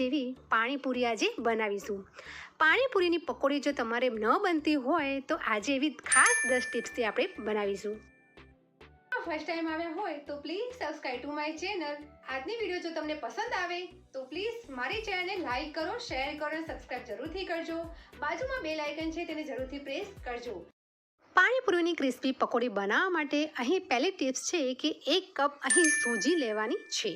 જેવી પાણીપુરી આજે બનાવીશું. પાણીપુરીની પકોડી જો તમારે ન બનતી હોય તો આજે એવી ખાસ દસ ટિપ્સથી આપણે બનાવીશું. ફર્સ્ટ ટાઈમ આવ્યા હોય તો please subscribe to my channel આજની વીડિયો જો તમને પસંદ આવે તો પ્લીઝ મારી ચેનલને લાઈક કરો શેર કરો અને સબસ્ક્રાઈબ જરૂરથી કરજો. બાજુમાં બે લાઇકન છે, તેને જરૂરથી પ્રેસ કરજો. પાણીપુરીની ક્રિસ્પી પકોડી બનાવવા માટે અહીં પહેલી ટિપ્સ છે કે એક કપ અહીં સૂજી લેવાની છે.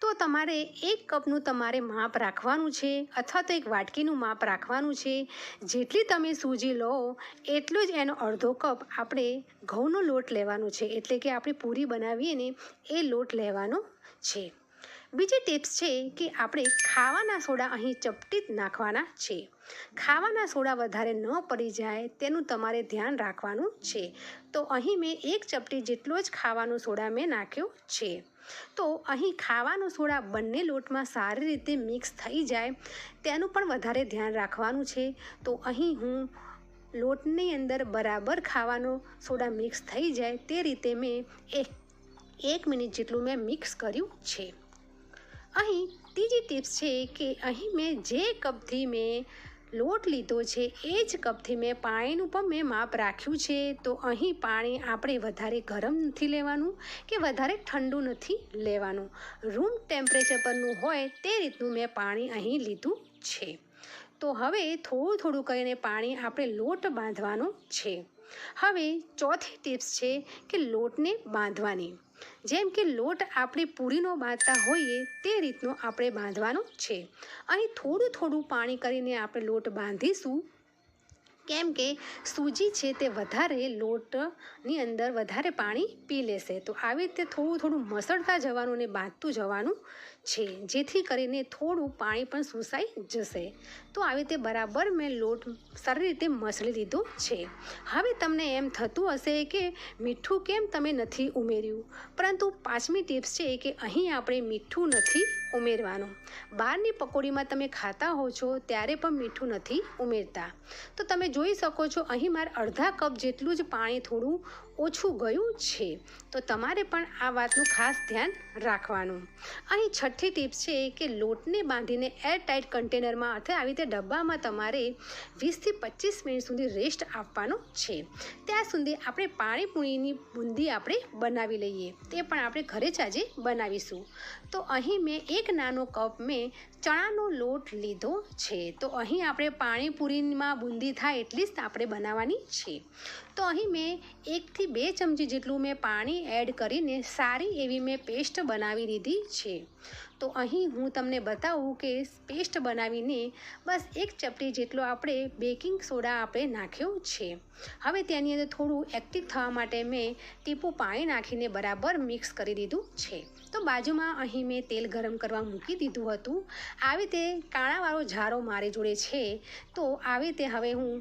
તો તમારે એક કપનું તમારે માપ રાખવાનું છે અથવા તો એક વાટકીનું માપ રાખવાનું છે. જેટલી તમે સૂજી લો, એટલું જ એનો અડધો કપ આપણે ઘઉંનો લોટ લેવાનો છે. એટલે કે આપણે પૂરી બનાવીએ ને એ લોટ લેવાનો છે. બીજી ટિપ્સ છે કે આપણે ખાવાના સોડા અહીં ચપટી જ નાખવાના છે. ખાવાના સોડા વધારે ન પડી જાય તેનું તમારે ધ્યાન રાખવાનું છે. તો અહીં મેં એક ચપટી જેટલો જ ખાવાનો સોડા મેં નાખ્યો છે. તો અહીં ખાવાનો સોડા બંને લોટમાં સારી રીતે મિક્સ થઈ જાય તેનું પણ વધારે ધ્યાન રાખવાનું છે. તો અહીં હું લોટની અંદર બરાબર ખાવાનો સોડા મિક્સ થઈ જાય તે રીતે મેં એક એક મિનિટ જેટલું મેં મિક્સ કર્યું છે. અહીં ત્રીજી ટિપ્સ છે કે અહીં મેં જે કપથી મેં લોટ લીધો છે, એ જ કપથી મેં પાણીનું પણ મેં માપ રાખ્યું છે. તો અહીં પાણી આપણે વધારે ગરમ નથી લેવાનું કે વધારે ઠંડુ નથી લેવાનું. રૂમ ટેમ્પરેચર પરનું હોય તે રીતનું મેં પાણી અહીં લીધું છે. તો હવે થોડું થોડું કરીને પાણી આપણે લોટ બાંધવાનો છે. હવે ચોથી ટિપ્સ છે કે લોટને બાંધવાની. જેમ કે લોટ આપણે પૂરીનો બાંધતા હોઈએ તે રીતનો આપણે બાંધવાનો છે. અહીં થોડું થોડું પાણી કરીને આપણે લોટ બાંધીશું. કેમ કે સૂજી છે તે વધારે લોટની અંદર વધારે પાણી પી લેશે. તો આવી રીતે થોડું થોડું મસળતા જવાનું ને બાંધતું જવાનું છે. જેથી કરીને થોડું પાણી પણ સુસાઈ જશે. તો આવી રીતે બરાબર મેં લોટ સારી રીતે મસળી લીધો છે. હવે તમને એમ થતું હશે કે મીઠું કેમ તમે નથી ઉમેર્યું? પરંતુ પાંચમી ટિપ્સ છે કે અહીં આપણે મીઠું નથી ઉમેરવાનું. બહારની પકોડીમાં તમે ખાતા હો છો, ત્યારે પણ મીઠું નથી ઉમેરતા. તો તમે જોઈ શકો છો અહીં મારે અડધા કપ જેટલું જ પાણી થોડું ઓછું ગયું છે. તો તમારે પણ આ વાતનું ખાસ ધ્યાન રાખવાનું. અહીં છઠ્ઠી ટિપ્સ છે કે લોટને બાંધીને એરટાઇટ કન્ટેનરમાં અથવા આવી રીતે ડબ્બામાં તમારે વીસથી પચીસ મિનિટ સુધી રેસ્ટ આપવાનો છે. ત્યાં સુધી આપણે પાણીપુરીની બુંદી આપણે બનાવી લઈએ. તે પણ આપણે ઘરે જ આજે બનાવીશું. તો અહીં મેં એક નાનો કપ મેં ચણાનો લોટ લીધો છે. તો અહીં આપણે પાણીપુરીમાં બુંદી થાય એટલી જ આપણે બનાવવાની છે. તો અહીં મેં એકથી બે ચમચી જેટલું મેં પાણી એડ કરીને સારી એવી મેં પેસ્ટ બનાવી લીધી છે. તો અહીં હું તમને બતાવું કે પેસ્ટ બનાવીને બસ એક ચપટી જેટલો આપણે બેકિંગ સોડા આપણે નાખ્યો છે. હવે તેની અંદર થોડું એક્ટિવ થવા માટે મેં ટીપું પાણી નાખીને બરાબર મિક્સ કરી દીધું છે. તો બાજુમાં અહીં મેં તેલ ગરમ કરવા મૂકી દીધું હતું. આવી રીતે કાણાવાળો ઝારો મારી જોડે છે. તો આવી રીતે હવે હું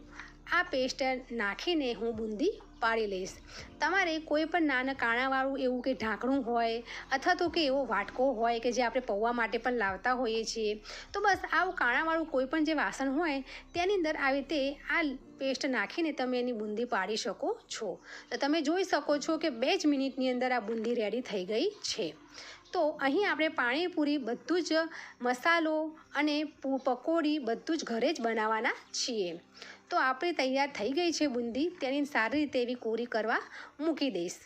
આ પેસ્ટ નાખીને હું બુંદી પાડી લઈશ. તમારે કોઈ પણ નાના કાણાવાળું એવું કે ઢાંકણું હોય અથવા તો કે એવો વાટકો હોય કે જે આપણે પૌવા માટે પણ લાવતા હોઈએ છીએ, તો બસ આવું કાણાવાળું કોઈ પણ જે વાસણ હોય તેની અંદર આવી રીતે આ પેસ્ટ નાખીને તમે એની બુંદી પાડી શકો છો. તો તમે જોઈ શકો છો કે બે જ મિનિટની અંદર આ બુંદી રેડી થઈ ગઈ છે. તો અહીં આપણે પાણીપુરી બધું જ મસાલો અને પકોડી બધું જ ઘરે જ બનાવવાના છીએ. તો આપણે તૈયાર થઈ ગઈ છે બુંદી. તેની સારી રીતે એવી કોરી કરવા મૂકી દઈશ.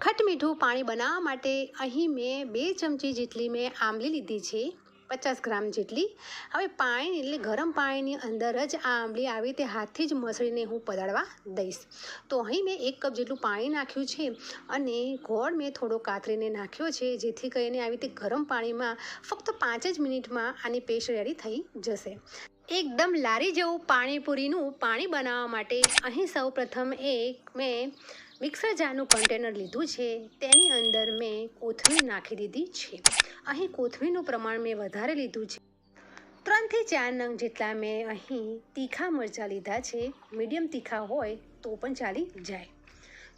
ખટમીઠું પાણી બનાવવા માટે અહીં મેં બે ચમચી જેટલી મેં આંબલી લીધી છે, પચાસ ગ્રામ જેટલી. હવે પાણી, એટલે ગરમ પાણીની અંદર જ આ આંબલી આવી રીતે હાથથી જ મસળીને હું પલાળવા દઈશ. તો અહીં મેં એક કપ જેટલું પાણી નાખ્યું છે અને ગોળ મેં થોડો કાતરીને નાખ્યો છે, જેથી કરીને આવી રીતે ગરમ પાણીમાં ફક્ત પાંચ જ મિનિટમાં આની પેસ્ટ રેડી થઈ જશે. એકદમ લારી જેવું પાણીપુરીનું પાણી બનાવવા માટે અહીં સૌ પ્રથમ એક મેં મિક્સર જારનું કન્ટેનર લીધું છે. તેની અંદર મેં કોથમીર નાખી દીધી છે. અહીં કોથમીરનું પ્રમાણ મેં વધારે લીધું છે. ત્રણથી ચાર નંગ જેટલા મેં અહીં તીખા મરચાં લીધા છે. મીડિયમ તીખા હોય તો પણ ચાલી જાય.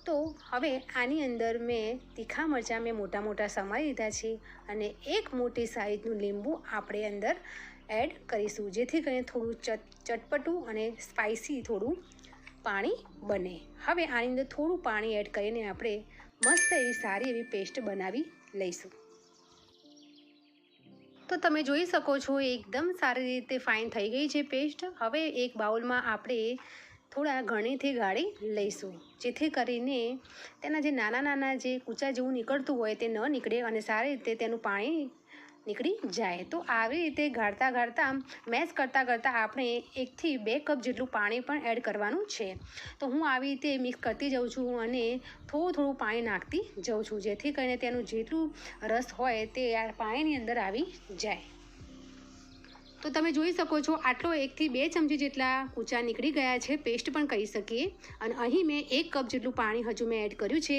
તો હવે આની અંદર મેં તીખા મરચાં મેં મોટા મોટા સમારી લીધા છે અને એક મોટી સાઈઝનું લીંબુ આપણે અંદર એડ કરીશું, જેથી કરીને થોડું ચટ, ચટપટું અને સ્પાઇસી થોડું પાણી બને. હવે આની અંદર થોડું પાણી એડ કરીને આપણે મસ્ત એવી સારી એવી પેસ્ટ બનાવી લઈશું. તો તમે જોઈ શકો છો, એકદમ સારી રીતે ફાઇન થઈ ગઈ છે પેસ્ટ. હવે એક બાઉલમાં આપણે થોડા ઘણીથી ગાળી લઈશું, જેથી કરીને તેના જે નાના નાના જે કૂચા જેવું નીકળતું હોય તે ન નીકળે અને સારી રીતે તેનું પાણી નીકળી જાય. તો આવી રીતે ગાળતા ગાળતા મેશ કરતાં કરતાં આપણે એકથી બે કપ જેટલું પાણી પણ એડ કરવાનું છે. તો હું આવી રીતે મિક્સ કરતી જાઉં છું અને થોડું થોડું પાણી નાખતી જાઉં છું, જેથી કરીને તેનું જેટલું રસ હોય તે પાણીની અંદર આવી જાય. તો તમે જોઈ શકો છો, આટલો એકથી બે ચમચી જેટલા કૂચા નીકળી ગયા છે, પેસ્ટ પણ કહી શકીએ. અને અહીં મેં એક કપ જેટલું પાણી હજુ મેં એડ કર્યું છે.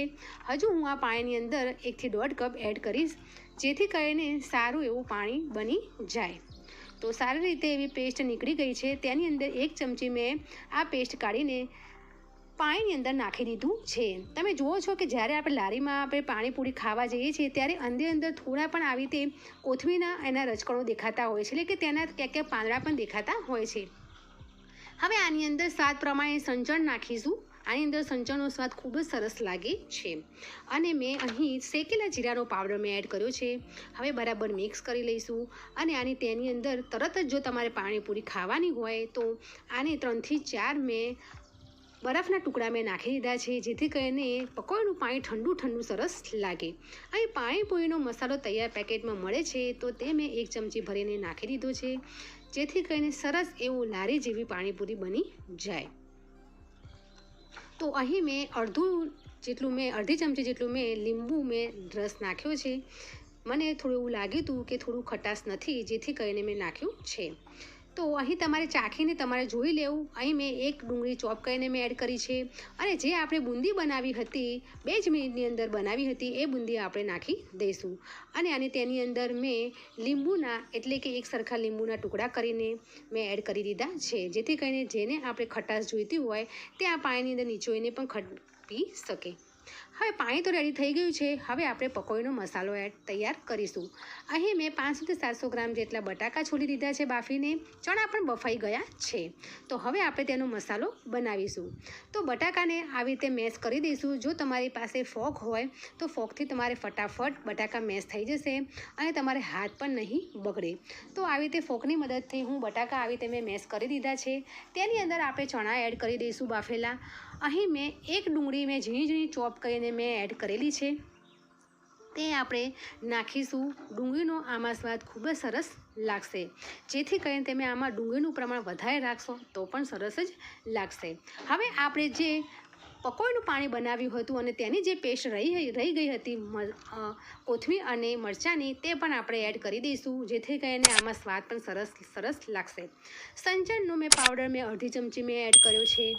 હજુ હું આ પાણીની અંદર એકથી દોઢ કપ એડ કરીશ, જેથી કરીને સારું એવું પાણી બની જાય. તો સારી રીતે એવી પેસ્ટ નીકળી ગઈ છે. તેની અંદર એક ચમચી મેં આ પેસ્ટ કાઢીને પાણીની અંદર નાખી દીધું છે. તમે જુઓ છો કે જ્યારે આપણે લારીમાં આપણે પાણીપુરી ખાવા જઈએ છીએ, ત્યારે અંદર અંદર થોડા પણ આવી રીતે કોથમીના એના રજકણો દેખાતા હોય છે, એટલે કે તેના ક્યાંક ક્યાંક પાંદડા પણ દેખાતા હોય છે. હવે આની અંદર સ્વાદ પ્રમાણે સંચણ નાખીશું. આની અંદર સંચણનો સ્વાદ ખૂબ જ સરસ લાગે છે. અને મેં અહીં શેકેલા જીરાનો પાવડર મેં એડ કર્યો છે. હવે બરાબર મિક્સ કરી લઈશું. અને આની તેની અંદર તરત જ જો તમારે પાણીપુરી ખાવાની હોય તો આને ત્રણથી ચાર મેં બરફના ટુકડા મેં નાખી દીધા છે, જેથી કરીને પકોડીનું પાણી ઠંડુ ઠંડુ, સરસ લાગે. અહીં પાણીપુરીનો મસાલો તૈયાર પેકેટમાં મળે છે, તો તે મેં એક ચમચી ભરીને નાખી દીધો છે, જેથી કરીને સરસ એવું લારી જેવી પાણીપુરી બની જાય. તો અહીં મેં અડધું જેટલું મેં, અડધી ચમચી જેટલું મેં લીંબુ મેં રસ નાખ્યો છે. મને થોડું એવું લાગ્યું હતું કે થોડું ખટાશ નથી, જેથી કરીને મેં નાખ્યું છે. તો અહીં તમારે ચાખીને તમારે જોઈ લેવું. અહીં મેં એક ડુંગળી ચોપ કરીને મેં એડ કરી છે. અને જે આપણે બુંદી બનાવી હતી, બે જ મિનિટની અંદર બનાવી હતી, એ બુંદી આપણે નાખી દઈશું. અને અને તેની અંદર મેં લીંબુના, એટલે કે એક સરખા લીંબુના ટુકડા કરીને મેં એડ કરી દીધા છે. જેથી કરીને જેને આપણે ખટાશ જોઈતી હોય, તે આ પાણીની અંદર નીચોઈને પણ ખટ પી શકે. હવે પાણી તો રેડી થઈ ગયું છે. હવે આપણે પકોડીનો મસાલો એડ તૈયાર કરીશું. અહીં મેં પાંચસોથી સાતસો ગ્રામ જેટલા બટાકા છોડી દીધા છે બાફીને. ચણા પણ બફાઈ ગયા છે. તો હવે આપણે તેનો મસાલો બનાવીશું. તો બટાકાને આવી રીતે મેશ કરી દઈશું. જો તમારી પાસે ફોક હોય, તો ફોકથી તમારે ફટાફટ બટાકા મેશ થઈ જશે અને તમારે હાથ પણ નહીં બગડે. તો આવી રીતે ફોકની મદદથી હું બટાકા આવી રીતે મેં મેશ કરી દીધા છે. તેની અંદર આપણે ચણા એડ કરી દઈશું બાફેલા. અહીં મેં એક ડુંગળી મેં ઝીણી ઝીણી ચોપ કરીને મેં એડ કરેલી છે. તે આપણે નાખીશું. ડુંગળીનો આમાં સ્વાદ ખૂબ જ સરસ લાગશે. જેથી કરીને તમે આમાં ડુંગળીનું પ્રમાણ વધારે રાખશો તો પણ સરસ જ લાગશે. હવે આપણે જે પકોડીનું પાણી બનાવ્યું હતું અને તેની જે પેસ્ટ રહી રહી ગઈ હતી કોથમીર અને મરચાંની, તે પણ આપણે એડ કરી દઈશું. જેથી કરીને આમાં સ્વાદ પણ સરસ સરસ લાગશે. સંચળનો મેં પાવડર મેં અડધી ચમચી મેં એડ કર્યો છે.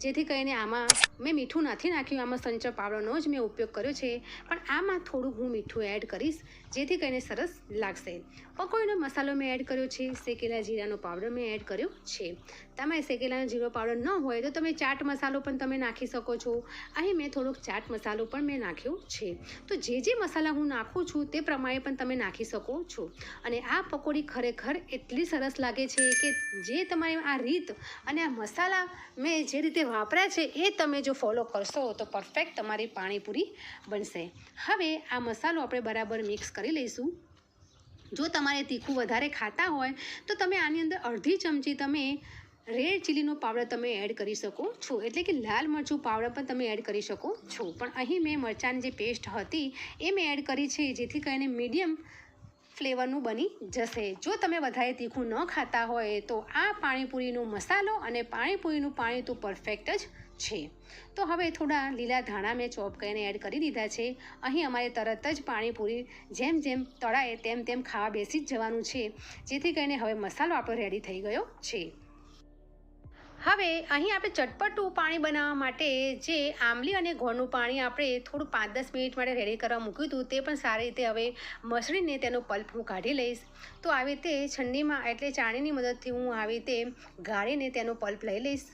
જેથી કરીને આમાં મેં મીઠું નથી નાખ્યું, આમાં સંચર પાવડરનો જ મેં ઉપયોગ કર્યો છે. પણ આમાં થોડું હું મીઠું એડ કરીશ, જેથી કરીને સરસ લાગશે. પકોડીનો મસાલો મેં એડ કર્યો છે? શેકેલા જીરાનો પાવડર મેં એડ કર્યો છે. તમે શેકેલાનો જીરો પાવડર ન હોય તો તમે ચાટ મસાલો પણ તમે નાખી શકો છો. અહીં મેં થોડોક ચાટ મસાલો પણ મેં નાખ્યો છે. તો જે જે મસાલા હું નાખું છું તે પ્રમાણે પણ તમે નાખી શકો છો. અને આ પકોડી ખરેખર એટલી સરસ લાગે છે કે જે તમારી આ રીત અને આ મસાલા મેં જે રીતે વાપર્યા છે એ તમે જો ફોલો કરશો તો પરફેક્ટ તમારી પાણીપુરી બનશે. હવે આ મસાલો આપણે બરાબર મિક્સ કરી લઈશું. જો તમારે તીખું વધારે ખાતા હોય, તો તમે આની અંદર અડધી ચમચી તમે રેડ ચીલીનો પાવડર તમે એડ કરી શકો છો. એટલે કે લાલ મરચું પાવડર પણ તમે એડ કરી શકો છો. પણ અહીં મેં મરચાંની જે પેસ્ટ હતી, એ મેં એડ કરી છે, જેથી કરીને મીડિયમ ફ્લેવરનું બની જશે. જો તમે વધારે તીખું ન ખાતા હોય, તો આ પાણીપુરીનો મસાલો અને પાણીપુરીનું પાણી તો પરફેક્ટ જ છે. તો હવે થોડા લીલા ધાણા મેં ચોપ કરીને એડ કરી દીધા છે. અહીં અમારે તરત જ પાણીપુરી જેમ જેમ તળાય તેમ તેમ ખાવા બેસી જ જવાનું છે. જેથી કરીને હવે મસાલો આપણો રેડી થઈ ગયો છે. હવે અહીં આપણે ચટપટું પાણી બનાવવા માટે જે આંબલી અને ગોળનું પાણી આપણે થોડું પાંચ દસ મિનિટ માટે રેડી કરવા મૂક્યું હતું, તે પણ સારી રીતે હવે મસળીને તેનો પલ્પ હું કાઢી લઈશ. તો આવી રીતે છંડીમાં એટલે ચાણીની મદદથી હું આવી રીતે ગાળીને તેનો પલ્પ લઈ લઈશ.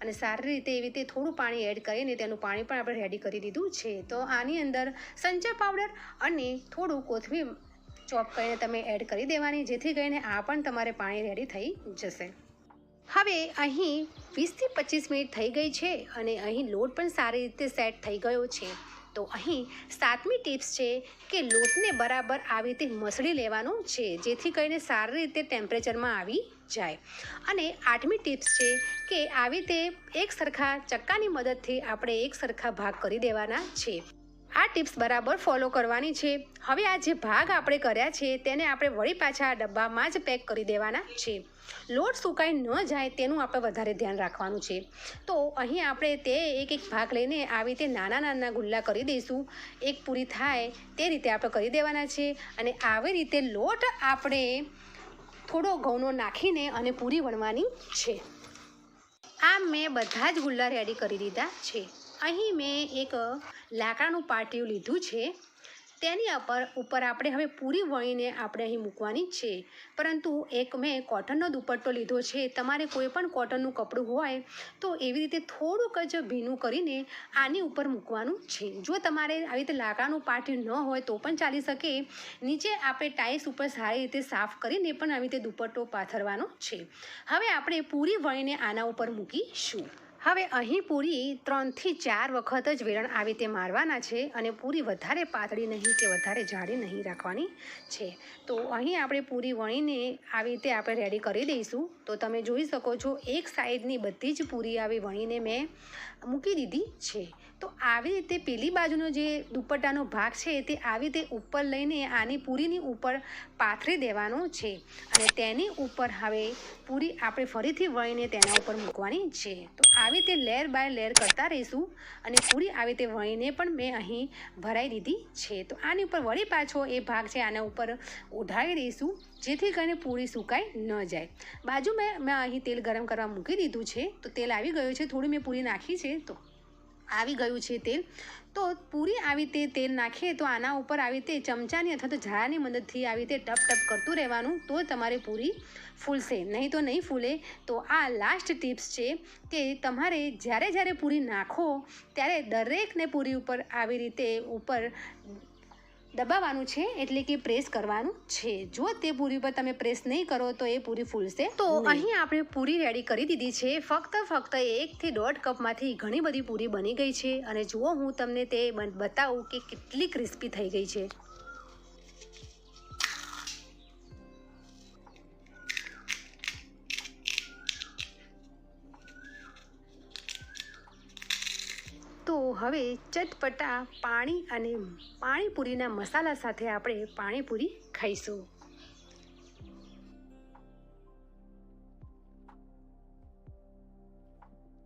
અને સારી રીતે એવી રીતે થોડું પાણી એડ કરીને તેનું પાણી પણ આપણે રેડી કરી દીધું છે. તો આની અંદર સંચર પાવડર અને થોડું કોથમીર ચોપ કરીને તમે એડ કરી દેવાની, જેથી કરીને આ પણ તમારે પાણી રેડી થઈ જશે. હવે અહીં વીસથી પચીસ મિનિટ થઈ ગઈ છે અને અહીં લોટ પણ સારી રીતે સેટ થઈ ગયો છે. તો અહીં સાતમી ટિપ્સ છે કે લોટને બરાબર આવી રીતે મસળી લેવાનું છે, જેથી કરીને સારી રીતે ટેમ્પરેચરમાં આવી જાય. અને આઠમી ટિપ્સ છે કે આવી રીતે એક સરખા ચક્કાની મદદથી આપણે એક સરખા ભાગ કરી દેવાના છે. આ ટિપ્સ બરાબર ફોલો કરવાની છે. હવે આ જે ભાગ આપણે કર્યા છે, તેને આપણે વળી પાછા આ ડબ્બામાં જ પેક કરી દેવાના છે. લોટ સુકાઈ ન જાય તેનું આપણે વધારે ધ્યાન રાખવાનું છે. તો અહીં આપણે તે એક એક ભાગ લઈને આવી રીતે નાના નાના ગુલ્લા કરી દઈશું. એક પૂરી થાય તે રીતે આપણે કરી દેવાના છે અને આવી રીતે લોટ આપણે થોડો ઘઉંનો નાખીને અને પૂરી વણવાની છે. આમ મેં બધા જ ગુલ્લા રેડી કરી દીધા છે. અહીં મેં એક લાકડાનું પાટિયું લીધું છે. તેની ઉપર ઉપર આપણે હવે પૂરી વણીને આપણે અહીં મૂકવાની છે. પરંતુ એક મેં કોટનનો દુપટ્ટો લીધો છે. તમારે કોઈ પણ કોટનનું કપડું હોય તો એવી રીતે થોડુંક જ ભીનું કરીને આની ઉપર મૂકવાનું છે. જો તમારે આવી રીતે લાકડાનું પાટિયું ન હોય તો પણ ચાલી શકે. નીચે આપણે ટાઇલ્સ ઉપર સારી રીતે સાફ કરીને પણ આવી રીતે દુપટ્ટો પાથરવાનો છે. હવે આપણે પૂરી વણીને આના ઉપર મૂકીશું. હવે અહીં પૂરી ત્રણથી ચાર વખત જ વેરણ આવી રીતે મારવાના છે અને પૂરી વધારે પાતળી નહીં કે વધારે જાડી નહીં રાખવાની છે. તો અહીં આપણે પૂરી વણીને આવી રીતે આપણે રેડી કરી દઈશું. તો તમે જોઈ શકો છો એક સાઈડની બધી જ પૂરી આવી વણીને મેં મૂકી દીધી છે. તો આવી રીતે પેલી બાજુનો જે દુપટ્ટાનો ભાગ છે તે આવી રીતે ઉપર લઈને આની પૂરીની ઉપર પાથરી દેવાનો છે. અને તેની ઉપર હવે પૂરી આપણે ફરીથી વળીને તેના ઉપર મૂકવાની છે. તો આવી રીતે લેર બાય લેર કરતા રહીશું અને પૂરી આવી રીતે વળીને પણ મેં અહીં ભરાઈ દીધી છે. તો આની ઉપર વળી પાછો એ ભાગ છે આના ઉપર ઉઢાવી દઈશું, જેથી કરીને પૂરી સુકાઈ ન જાય. બાજુ મેં મેં અહીં તેલ ગરમ કરવા મૂકી દીધું છે. તો તેલ આવી ગયું છે, થોડી મેં પૂરી નાખી છે. તો આવી ગયું છે તેલ. તો પૂરી આવી રીતે તેલ નાખીએ તો આના ઉપર આવી રીતે ચમચાની અથવા તો ઝાડાની મદદથી આવી રીતે ટપ ટપ કરતું રહેવાનું તો તમારે પૂરી ફૂલશે. નહીં તો નહીં ફૂલે. તો આ લાસ્ટ ટિપ્સ છે કે તમારે જ્યારે જ્યારે પૂરી નાખો, ત્યારે દરેકને પૂરી ઉપર આવી રીતે ઉપર દબાવવાનું છે એટલે કે પ્રેસ કરવાનું છે. જો તે પૂરી પર તમે પ્રેસ નહીં કરો તો એ પૂરી ફૂલશે તો અહીં આપણે પૂરી રેડી કરી દીધી છે. ફક્ત ફક્ત એકથી દોઢ કપમાંથી ઘણી બધી પૂરી બની ગઈ છે. અને જુઓ હું તમને તે બતાવું કે કેટલી ક્રિસ્પી થઈ ગઈ છે. હવે ચટપટા પાણી અને પાણીપુરીના મસાલા સાથે આપણે પાણીપુરી ખાઈશું.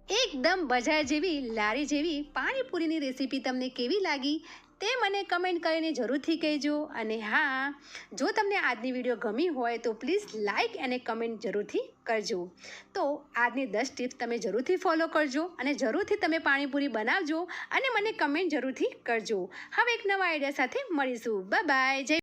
એકદમ બજાર જેવી લારી જેવી પાણીપુરીની રેસીપી તમને કેવી લાગી? તે મને કમેન્ટ કરીને જરૂરથી કહેજો. અને હા, જો તમને આજની વીડિયો ગમી હોય તો પ્લીઝ લાઇક અને કમેન્ટ જરૂરથી કરજો. તો આજની દસ ટિપ્સ તમે જરૂરથી ફોલો કરજો અને જરૂરથી તમે પાણીપુરી બનાવજો અને મને કમેન્ટ જરૂરથી કરજો. હવે એક નવા આઈડિયા સાથે મળીશું. Bye bye. જય